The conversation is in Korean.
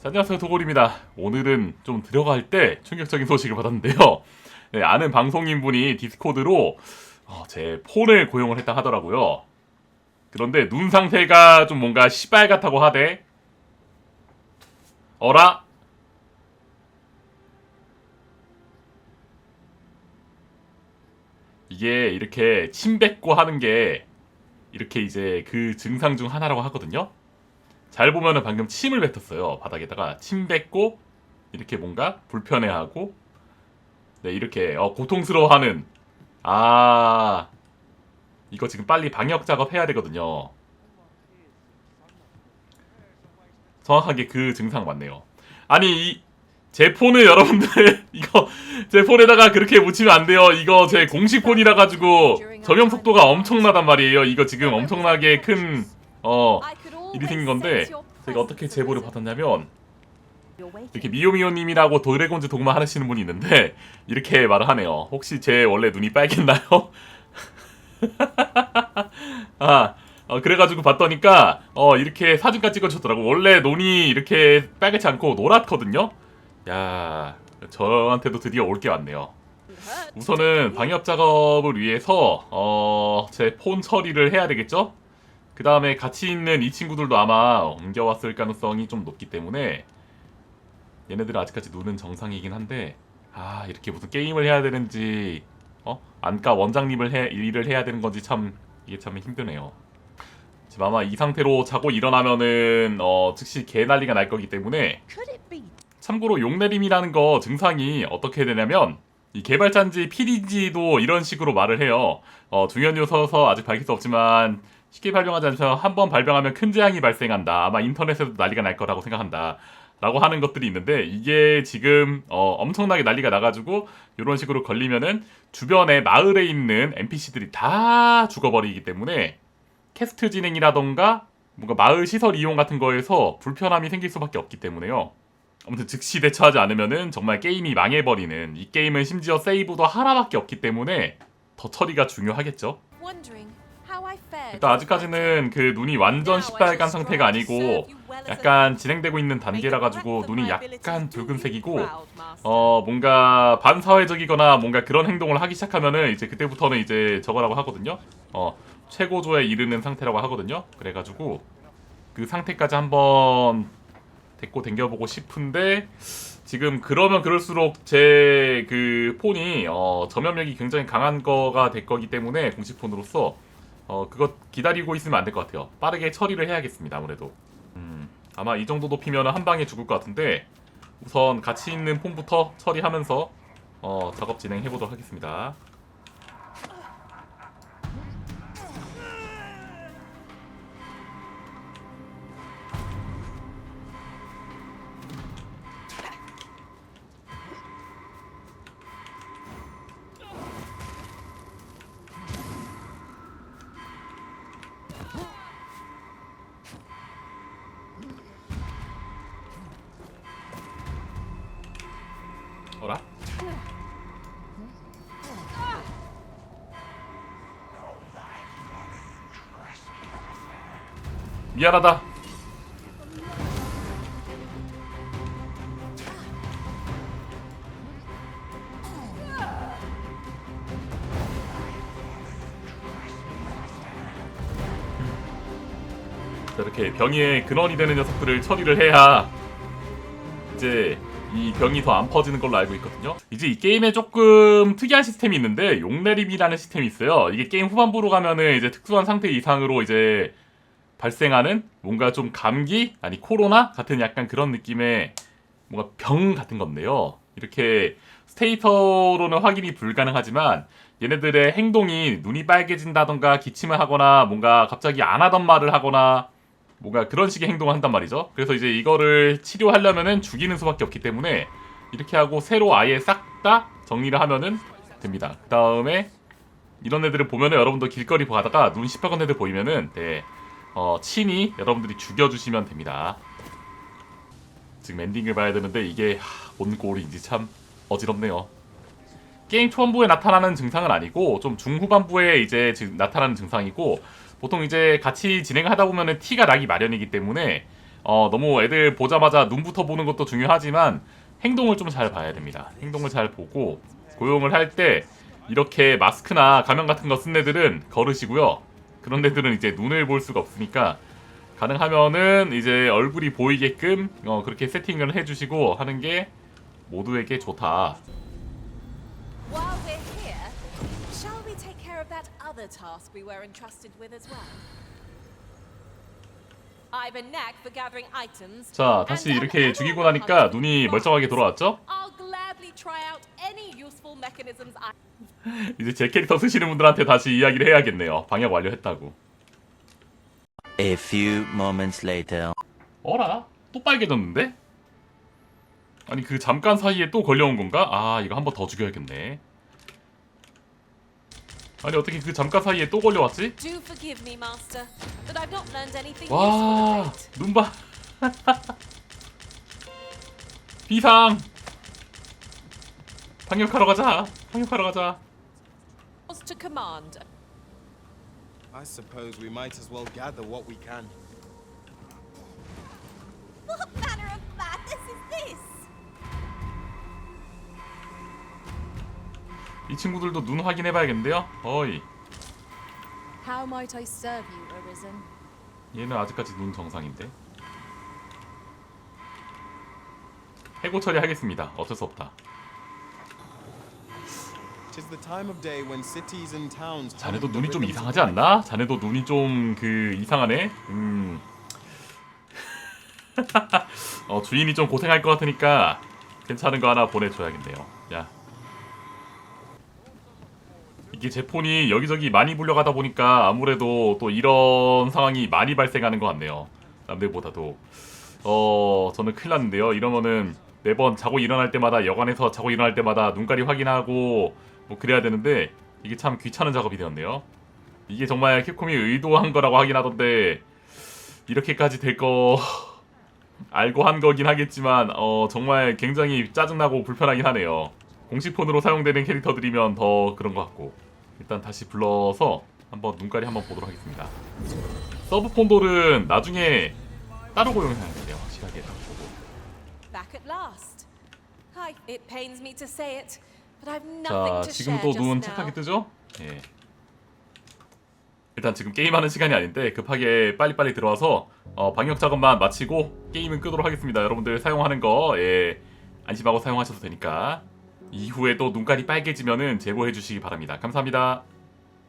자, 안녕하세요 도골입니다. 오늘은 좀 들어갈 때 충격적인 소식을 받았는데요. 네, 아는 방송인 분이 디스코드로 어, 제 폰을 고용을 했다 하더라고요. 그런데 눈 상태가 좀 뭔가 시발 같다고 하대. 어라? 이게 이렇게 침 뱉고 하는 게 이렇게 이제 그 증상 중 하나라고 하거든요. 잘 보면은 방금 침을 뱉었어요. 바닥에다가 침 뱉고 이렇게 뭔가 불편해하고 네 이렇게 어, 고통스러워하는 아 이거 지금 빨리 방역 작업 해야 되거든요. 정확하게 그 증상 맞네요. 아니 이, 제 폰을 여러분들 이거 제 폰에다가 그렇게 묻히면 안 돼요. 이거 제 공식 폰이라 가지고 저명 속도가 엄청나단 말이에요. 이거 지금 엄청나게 큰 어 일이 생긴 건데 제가 어떻게 제보를 받았냐면 이렇게 미오미오님이라고 드래곤즈 도그마 하시는 분이 있는데 이렇게 말을 하네요. 혹시 제 원래 눈이 빨갰나요? 아 어, 그래가지고 봤더니까 어 이렇게 사진까지 찍어줬더라고. 원래 눈이 이렇게 빨갛지 않고 노랗거든요. 야 저한테도 드디어 올 게 왔네요. 우선은 방역 작업을 위해서 어, 제 폰 처리를 해야 되겠죠? 그 다음에 같이 있는 이 친구들도 아마 옮겨왔을 가능성이 좀 높기 때문에 얘네들은 아직까지 눈은 정상이긴 한데 아 이렇게 무슨 게임을 해야 되는지 어 안과 원장님을 해 일을 해야 되는 건지 참 이게 참 힘드네요. 지금 아마 이 상태로 자고 일어나면은 어 즉시 개 난리가 날 거기 때문에 참고로 용내림이라는 거 증상이 어떻게 되냐면 이 개발자인지 PD인지도 이런 식으로 말을 해요. 어, 중요한 요소서 아직 밝힐 수 없지만 쉽게 발병하지 않죠. 한번 발병하면 큰 재앙이 발생한다. 아마 인터넷에도 난리가 날 거라고 생각한다. 라고 하는 것들이 있는데 이게 지금 어, 엄청나게 난리가 나가지고 이런 식으로 걸리면은 주변에 마을에 있는 NPC들이 다 죽어버리기 때문에 캐스트 진행이라던가 뭔가 마을 시설 이용 같은 거에서 불편함이 생길 수밖에 없기 때문에요. 아무튼 즉시 대처하지 않으면은 정말 게임이 망해버리는 이 게임은 심지어 세이브도 하나밖에 없기 때문에 더 처리가 중요하겠죠. 일단 아직까지는 그 눈이 완전 시빨간 상태가 아니고 약간 진행되고 있는 단계라 가지고 눈이 약간 붉은색이고 어 뭔가 반사회적이거나 뭔가 그런 행동을 하기 시작하면은 이제 그때부터는 이제 저거라고 하거든요. 어 최고조에 이르는 상태라고 하거든요. 그래가지고 그 상태까지 한번 데리고 댕겨보고 싶은데 지금 그러면 그럴수록 제 그 폰이 어, 전면력이 굉장히 강한 거가 될 거기 때문에 공식 폰으로서 어 그거 기다리고 있으면 안 될 것 같아요. 빠르게 처리를 해야겠습니다. 아무래도 음, 아마 이 정도 높이면 한 방에 죽을 것 같은데 우선 같이 있는 폰부터 처리하면서 어, 작업 진행해 보도록 하겠습니다. 어라? 미안하다. 자, 이렇게 병의 근원이 되는 녀석들을 처리를 해야 이제 이 병이 더 안 퍼지는 걸로 알고 있거든요. 이제 이 게임에 조금 특이한 시스템이 있는데 용내림이라는 시스템이 있어요. 이게 게임 후반부로 가면은 이제 특수한 상태 이상으로 이제 발생하는 뭔가 좀 감기 아니 코로나 같은 약간 그런 느낌의 뭔가 병 같은 건데요. 이렇게 스테이터로는 확인이 불가능하지만 얘네들의 행동이 눈이 빨개진다던가 기침을 하거나 뭔가 갑자기 안 하던 말을 하거나 뭔가 그런 식의 행동을 한단 말이죠. 그래서 이제 이거를 치료하려면은 죽이는 수밖에 없기 때문에 이렇게 하고 새로 아예 싹 다 정리를 하면은 됩니다. 그 다음에 이런 애들을 보면은 여러분도 길거리 가다가 눈 시퍼건 애들 보이면은 네, 어, 친히 여러분들이 죽여주시면 됩니다. 지금 엔딩을 봐야 되는데 이게 하, 뭔 꼴인지 참 어지럽네요. 게임 초반부에 나타나는 증상은 아니고 좀 중후반부에 이제 나타나는 증상이고 보통 이제 같이 진행하다 보면은 티가 나기 마련이기 때문에 어, 너무 애들 보자마자 눈부터 보는 것도 중요하지만 행동을 좀 잘 봐야 됩니다. 행동을 잘 보고 고용을 할 때 이렇게 마스크나 가면 같은 거 쓴 애들은 거르시고요. 그런 애들은 이제 눈을 볼 수가 없으니까 가능하면은 이제 얼굴이 보이게끔 어, 그렇게 세팅을 해주시고 하는 게 모두에게 좋다. Other task we were entrusted with as well? I've a knack for gathering items. 자, 다시 이렇게 죽이고 나니까 눈이 멀쩡하게. 돌아왔죠? I'll gladly try out any useful mechanisms I 이제 제 캐릭터 쓰시는 분들한테 다시 이야기를 해야겠네요. 방역 완료했다고. A few moments later. 어라? 또 빨개졌는데? 아니 그 잠깐 사이에 또 걸려온 건가? 아 이거 한 번 더 죽여야겠네. 아니 어떻게 그 잠깐 사이에 또 걸려왔지? 와. 눈봐. 비상. 방역하러 가자. 방역하러 가자. I suppose we might as well gather what we can. 친구들도 눈 확인해봐야겠는데요. 어이 How might I serve you, Arisen? 얘는 아직까지 눈 정상인데. 해고 처리하겠습니다. 어쩔 수 없다. 자네도 눈이 좀 이상하지 않나? 자네도 눈이 좀 그 이상하네. 음. 어 주인이 좀 고생할 것 같으니까 괜찮은 거 하나 보내줘야겠네요. 야. 이게 제 폰이 여기저기 많이 불려가다 보니까 아무래도 또 이런 상황이 많이 발생하는 것 같네요. 남들보다도. 어 저는 큰일 났는데요. 이러면은 매번 자고 일어날 때마다 여관에서 자고 일어날 때마다 눈깔이 확인하고 뭐 그래야 되는데 이게 참 귀찮은 작업이 되었네요. 이게 정말 캡콤이 의도한 거라고 하긴 하던데 이렇게까지 될 거 알고 한 거긴 하겠지만 어 정말 굉장히 짜증나고 불편하긴 하네요. 공식 폰으로 사용되는 캐릭터들이면 더 그런 것 같고 일단 다시 불러서 한번 눈깔이 한번 보도록 하겠습니다. 서브 폰돌은 나중에 따로 고용해야 돼요. 확실하게 딱 보고. 자 지금도 just 눈. 착하게 뜨죠? 예. 일단 지금 게임하는 시간이 아닌데 급하게 빨리빨리 들어와서 어, 방역 작업만 마치고 게임은 끄도록 하겠습니다. 여러분들 사용하는 거 예, 안심하고 사용하셔도 되니까 이후에 또 눈깔이 빨개지면은 제보해 주시기 바랍니다. 감사합니다.